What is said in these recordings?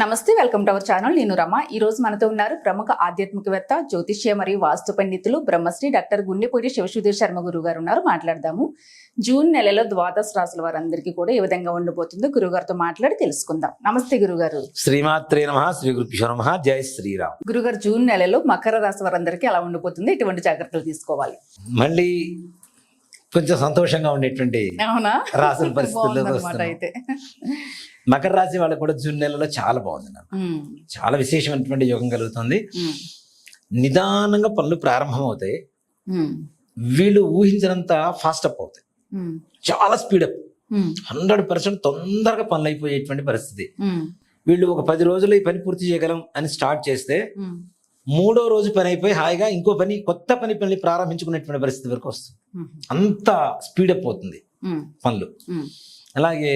నమస్తే welcome to our channel. నేను రమ. ఈ రోజు మనతో ఉన్నారు ప్రముఖ ఆధ్యాత్మికవేత్త జ్యోతిష్య మరియు వాస్తు పండితులు బ్రహ్మశ్రీ డాక్టర్ గుండెపూడి శివసుధీర్ శర్మ గురువు గారు ఉన్నారు. మాట్లాడదాము. జూన్ నెలలో ద్వాదశ రాసుల వారందరికీ కూడా ఏ విధంగా ఉండబోతుందో గురుగారితో మాట్లాడి తెలుసుకుందాం. నమస్తే గురుగారు శ్రీమాత్రే నమ. శ్రీ గురుభ్యో నమ. జై శ్రీరామ్. గురుగారు జూన్ నెలలో మకర రాశి వారందరికీ ఎలా ఉండబోతుంది? ఎటువంటి జాగ్రత్తలు తీసుకోవాలి? మళ్ళీ కొంచెం సంతోషంగా ఉండేటువంటి రాసుల పరిస్థితుల్లో. అయితే. మకర రాశి వాళ్ళకు కూడా జూన్ నెలలో చాలా బాగుంది నాకు చాలా విశేషమైనటువంటి యోగం కలుగుతుంది. నిదానంగా పనులు ప్రారంభం అవుతాయి వీళ్ళు ఊహించినంత ఫాస్ట్ అప్ అవుతాయి. చాలా స్పీడప్ హండ్రెడ్ పర్సెంట్ తొందరగా పనులు అయిపోయేటువంటి పరిస్థితి. వీళ్ళు ఒక పది రోజులు ఈ పని పూర్తి చేయగలం అని స్టార్ట్ చేస్తే మూడో రోజు పని అయిపోయి హాయిగా ఇంకో పని కొత్త పని పని ప్రారంభించుకునేటువంటి పరిస్థితి వరకు వస్తుంది. అంత స్పీడప్ అవుతుంది పనులు. అలాగే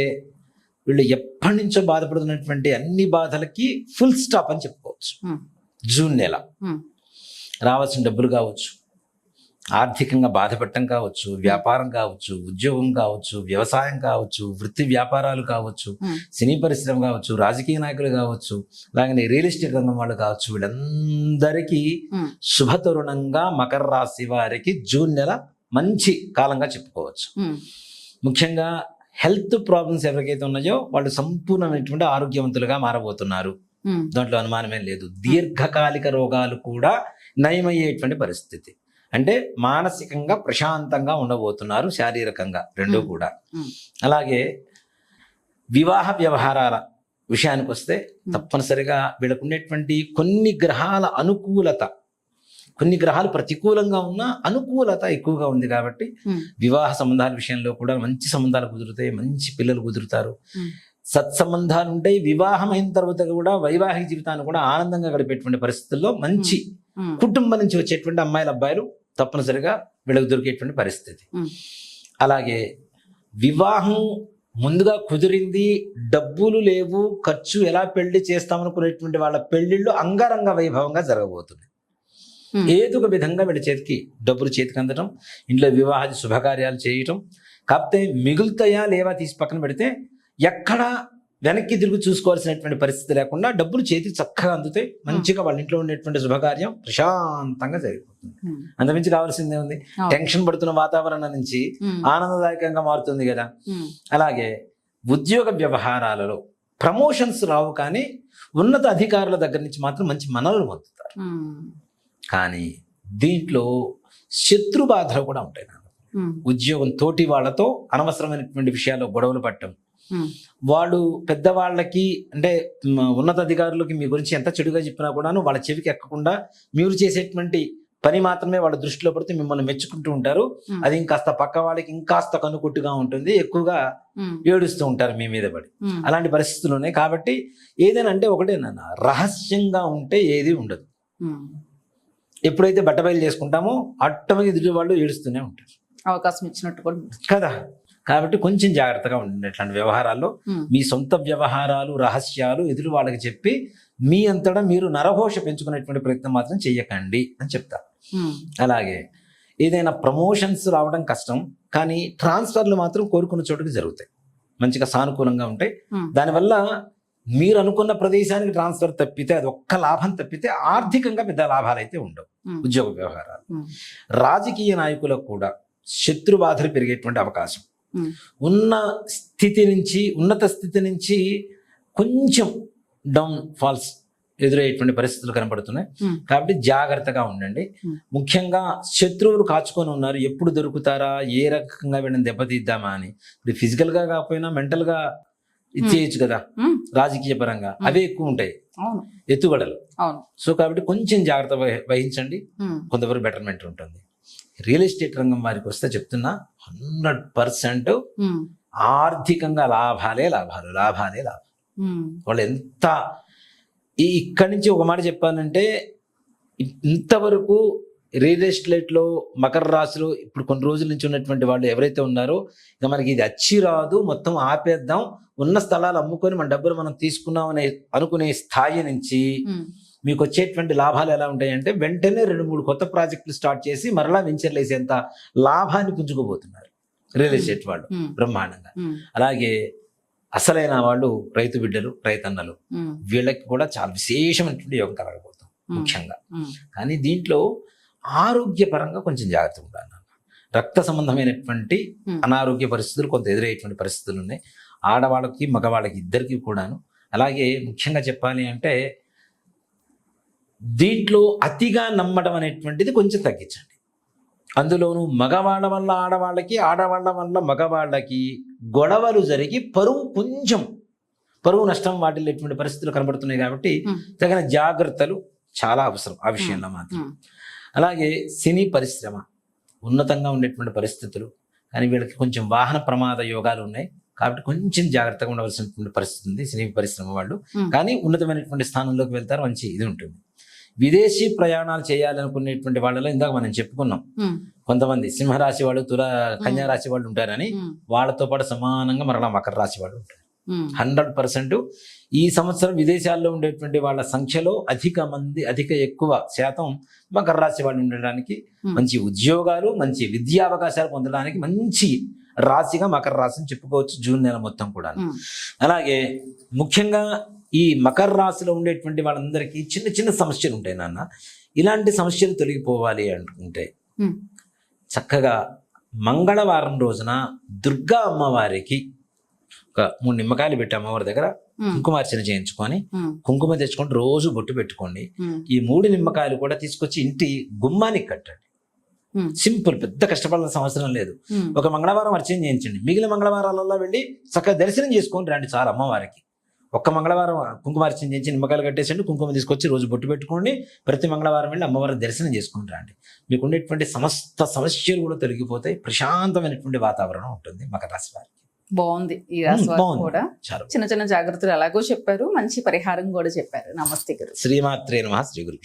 వీళ్ళు ఎప్పటి నుంచో బాధపడుతున్నటువంటి అన్ని బాధలకి ఫుల్ స్టాప్ అని చెప్పుకోవచ్చు. ఉమ్, జూన్ నెల. ఉమ్, రావాల్సిన డబ్బులు కావచ్చు ఆర్థికంగా బాధపడటం కావచ్చు వ్యాపారం కావచ్చు ఉద్యోగం కావచ్చు వ్యవసాయం కావచ్చు వృత్తి వ్యాపారాలు కావచ్చు. సినీ పరిశ్రమ కావచ్చు రాజకీయ నాయకులు కావచ్చు అలాగే రియల్ ఎస్టేట్ రంగం వాళ్ళు కావచ్చు వీళ్ళందరికీ ఉమ్. శుభ తరుణంగా మకర రాశి వారికి జూన్ నెల మంచి కాలంగా చెప్పుకోవచ్చు. ముఖ్యంగా హెల్త్ ప్రాబ్లమ్స్ ఎవరికైతే ఉన్నాయో వాళ్ళు సంపూర్ణమైనటువంటి ఆరోగ్యవంతులుగా మారబోతున్నారు. దాంట్లో అనుమానమే లేదు. దీర్ఘకాలిక రోగాలు కూడా నయమయ్యేటువంటి పరిస్థితి. అంటే మానసికంగా ప్రశాంతంగా ఉండబోతున్నారు శారీరకంగా రెండు. కూడా. అలాగే వివాహ వ్యవహారాల విషయానికి వస్తే తప్పనిసరిగా వీళ్ళకు ఉండేటువంటి కొన్ని గ్రహాల అనుకూలత కొన్ని గ్రహాలు ప్రతికూలంగా ఉన్నా అనుకూలత ఎక్కువగా ఉంది కాబట్టి వివాహ సంబంధాల విషయంలో కూడా మంచి సంబంధాలు కుదురుతాయి మంచి పిల్లలు కుదురుతారు. సత్సంబంధాలు ఉంటాయి వివాహం అయిన తర్వాత కూడా వైవాహిక జీవితాన్ని కూడా ఆనందంగా గడిపేటువంటి పరిస్థితుల్లో మంచి కుటుంబం నుంచి వచ్చేటువంటి అమ్మాయిల అబ్బాయిలు తప్పనిసరిగా వీళ్ళకి దొరికేటువంటి పరిస్థితి. అలాగే వివాహం ముందుగా కుదిరింది డబ్బులు లేవు ఖర్చు ఎలా పెళ్ళి చేస్తామనుకునేటువంటి వాళ్ళ పెళ్ళిళ్ళు అంగరంగ వైభవంగా జరగబోతుంది. ఏదో ఒక విధంగా వీళ్ళ చేతికి డబ్బులు చేతికి అందడం ఇంట్లో వివాహాది శుభకార్యాలు చేయటం కాకపోతే మిగులుతాయా లేవా తీసి పక్కన పెడితే ఎక్కడ వెనక్కి తిరిగి చూసుకోవాల్సినటువంటి పరిస్థితి లేకుండా డబ్బులు చేతికి చక్కగా అందుతాయి. మంచిగా వాళ్ళ ఇంట్లో ఉండేటువంటి శుభకార్యం ప్రశాంతంగా జరిగిపోతుంది. అంతమించి కావాల్సిందే ఉంది. టెన్షన్ పడుతున్న వాతావరణం నుంచి ఆనందదాయకంగా మారుతుంది కదా. అలాగే ఉద్యోగ వ్యవహారాలలో ప్రమోషన్స్ రావు కానీ ఉన్నత అధికారుల దగ్గర నుంచి మాత్రం మంచి మనవులు పొందుతారు. కానీ దీంట్లో శత్రు బాధలు కూడా ఉంటాయి నాకు. ఉద్యోగం తోటి వాళ్ళతో అనవసరమైనటువంటి విషయాల్లో గొడవలు పట్టడం. వాళ్ళు పెద్దవాళ్ళకి అంటే మ, ఉన్నత అధికారులకి మీ గురించి ఎంత చెడుగా చెప్పినా కూడాను వాళ్ళ చెవికి ఎక్కకుండా మీరు చేసేటువంటి పని మాత్రమే వాళ్ళ దృష్టిలో పడితే మిమ్మల్ని మెచ్చుకుంటూ ఉంటారు. అది ఇంకాస్త పక్క వాళ్ళకి ఇంకాస్త కనుకొట్టుగా ఉంటుంది. ఎక్కువగా ఏడుస్తూ ఉంటారు మీ మీద పడి. అలాంటి పరిస్థితులు ఉన్నాయి కాబట్టి ఏదైనా అంటే ఒకటే నాన్న రహస్యంగా ఉంటే ఏది ఉండదు. ఎప్పుడైతే బట్టబయలు చేసుకుంటామో ఆటోమేటిక్ ఎదుటి వాళ్ళు ఏడుస్తూనే ఉంటారు. అవకాశం ఇచ్చినట్టు కూడా. కదా? కాబట్టి కొంచెం జాగ్రత్తగా ఉండండి ఇట్లాంటి వ్యవహారాల్లో. మీ సొంత వ్యవహారాలు రహస్యాలు ఎదురు వాళ్ళకి చెప్పి మీ అంతటా మీరు నరఘోష పెంచుకునేటువంటి ప్రయత్నం మాత్రం చెయ్యకండి అని చెప్తా. అలాగే ఏదైనా ప్రమోషన్స్ రావడం కష్టం కానీ ట్రాన్స్ఫర్లు మాత్రం కోరుకున్న చోటుకి జరుగుతాయి. మంచిగా సానుకూలంగా ఉంటాయి. దానివల్ల మీరు అనుకున్న ప్రదేశానికి ట్రాన్స్ఫర్ తప్పితే అది ఒక్క లాభం తప్పితే ఆర్థికంగా పెద్ద లాభాలు అయితే ఉండవు ఉద్యోగ వ్యవహారాలు. రాజకీయ నాయకులకు కూడా శత్రు బాధలు పెరిగేటువంటి అవకాశం. ఉన్న స్థితి నుంచి ఉన్నత స్థితి నుంచి కొంచెం డౌన్ ఫాల్స్ ఎదురయ్యేటువంటి పరిస్థితులు కనబడుతున్నాయి కాబట్టి జాగ్రత్తగా ఉండండి. ముఖ్యంగా శత్రువులు కాచుకొని ఉన్నారు. ఎప్పుడు దొరుకుతారా? ఏ రకంగా వీళ్ళని దెబ్బతీద్దామా అని. ఇప్పుడు physical గా కాకపోయినా mental గా ఇచ్చేయచ్చు కదా? రాజకీయ పరంగా అవే ఎక్కువ ఉంటాయి. ఎత్తుగడలు. సో కాబట్టి కొంచెం జాగ్రత్త వహి- వహించండి. కొంతవరకు బెటర్మెంట్ ఉంటుంది. రియల్ ఎస్టేట్ రంగం వారికి వస్తే చెప్తున్నా హండ్రెడ్ పర్సెంట్ ఆర్థికంగా లాభాలే లాభాలు లాభాలే లాభాలు. వాళ్ళు ఎంత ఇక్కడి నుంచి ఒక మాట చెప్పానంటే ఇంతవరకు రియల్ ఎస్టేట్లో మకర రాశిలో ఇప్పుడు కొన్ని రోజుల నుంచి ఉన్నటువంటి వాళ్ళు ఎవరైతే ఉన్నారో ఇక మనకి ఇది అచ్చి రాదు మొత్తం ఆపేద్దాం ఉన్న స్థలాలు అమ్ముకొని మన డబ్బులు మనం తీసుకున్నాం అనే అనుకునే స్థాయి నుంచి మీకు వచ్చేటువంటి లాభాలు ఎలా ఉంటాయంటే వెంటనే రెండు మూడు కొత్త ప్రాజెక్టులు స్టార్ట్ చేసి మరలా వెంచర్లు వేసేంత లాభాన్ని పుంజుకోబోతున్నారు రియల్ ఎస్టేట్ వాళ్ళు బ్రహ్మాండంగా. అలాగే అసలైన వాళ్ళు రైతు బిడ్డలు రైతన్నలు వీళ్ళకి కూడా చాలా విశేషమైనటువంటి యోగం కలగబోతాం ఉమ్, ముఖ్యంగా. కానీ దీంట్లో ఆరోగ్యపరంగా కొంచెం జాగ్రత్తగా ఉండాలి. రక్త సంబంధమైనటువంటి అనారోగ్య పరిస్థితులు కొంత ఎదురయ్యేటువంటి పరిస్థితులు ఉన్నాయి. ఆడవాళ్ళకి మగవాళ్ళకి ఇద్దరికి కూడాను. అలాగే ముఖ్యంగా చెప్పాలి అంటే దీంట్లో అతిగా నమ్మడం అనేటువంటిది కొంచెం తగ్గించండి. అందులోనూ మగవాళ్ళ వల్ల ఆడవాళ్ళకి ఆడవాళ్ళ వల్ల మగవాళ్ళకి గొడవలు జరిగి పరువు కొంచెం పరువు నష్టం వాటిల్లేటువంటి పరిస్థితులు కనబడుతున్నాయి కాబట్టి తగిన జాగ్రత్తలు చాలా అవసరం ఆ విషయంలో మాత్రం. అలాగే సినీ పరిశ్రమ ఉన్నతంగా ఉండేటువంటి పరిస్థితులు కానీ వీళ్ళకి కొంచెం వాహన ప్రమాద యోగాలు ఉన్నాయి. కాబట్టి కొంచెం జాగ్రత్తగా ఉండవలసినటువంటి పరిస్థితి ఉంది సినీ పరిశ్రమ వాళ్ళు. కానీ ఉన్నతమైనటువంటి స్థానంలోకి వెళ్తారు మంచి ఇది ఉంటుంది. విదేశీ ప్రయాణాలు చేయాలనుకునేటువంటి వాళ్ళలో ఇందాక మనం చెప్పుకున్నాం. కొంతమంది సింహరాశి వాళ్ళు తుల కన్యా రాశి వాళ్ళు ఉంటారని వాళ్ళతో పాటు సమానంగా మరలా మకర రాశి వాళ్ళు ఉంటారు. Hundred percent. ఈ సంవత్సరం విదేశాల్లో ఉండేటువంటి వాళ్ళ సంఖ్యలో అధిక మంది అధిక ఎక్కువ శాతం మకర రాశి వాళ్ళు ఉండడానికి Hmm. మంచి ఉద్యోగాలు మంచి విద్యా అవకాశాలు పొందడానికి మంచి రాశిగా మకర రాశిని చెప్పుకోవచ్చు జూన్ నెల మొత్తం కూడా ఉమ్, అలాగే ముఖ్యంగా ఈ మకర రాశిలో ఉండేటువంటి వాళ్ళందరికీ చిన్న చిన్న సమస్యలు ఉంటాయి నాన్న. ఇలాంటి సమస్యలు తొలగిపోవాలి అనుకుంటే చక్కగా మంగళవారం రోజున దుర్గా అమ్మవారికి ఒక మూడు నిమ్మకాయలు పెట్టి అమ్మవారి దగ్గర. కుంకుమార్చన చేయించుకొని కుంకుమ తెచ్చుకొని రోజు బొట్టు పెట్టుకోండి. ఈ మూడు నిమ్మకాయలు కూడా తీసుకొచ్చి ఇంటి గుమ్మానికి కట్టండి. సింపుల్ పెద్ద కష్టపడాల్సిన అవసరం లేదు. ఒక మంగళవారం అర్చన చేయించండి. మిగిలిన మంగళవారాలలో వెళ్ళి చక్కగా దర్శనం చేసుకొని రండి చాలు అమ్మవారికి. ఒక్క మంగళవారం కుంకుమార్చన చేయించి నిమ్మకాయలు కట్టేసండి కుంకుమ తీసుకొచ్చి రోజు బొట్టు పెట్టుకోండి ప్రతి మంగళవారం వెళ్ళి అమ్మవారి దర్శనం చేసుకొని రండి. మీకు ఉండేటువంటి సమస్త సమస్యలు కూడా తొలగిపోతాయి. ప్రశాంతమైనటువంటి వాతావరణం ఉంటుంది మకర రాశి వారికి. బాగుంది ఈ రాశి. కూడా. చిన్న చిన్న జాగ్రత్తలు ఎలాగో చెప్పారు మంచి పరిహారం కూడా చెప్పారు. నమస్తే గురు. శ్రీమాత్రే నమ శ్రీ గురు